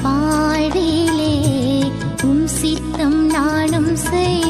வாழ்விலே உம் சித்தம் நானும் செய்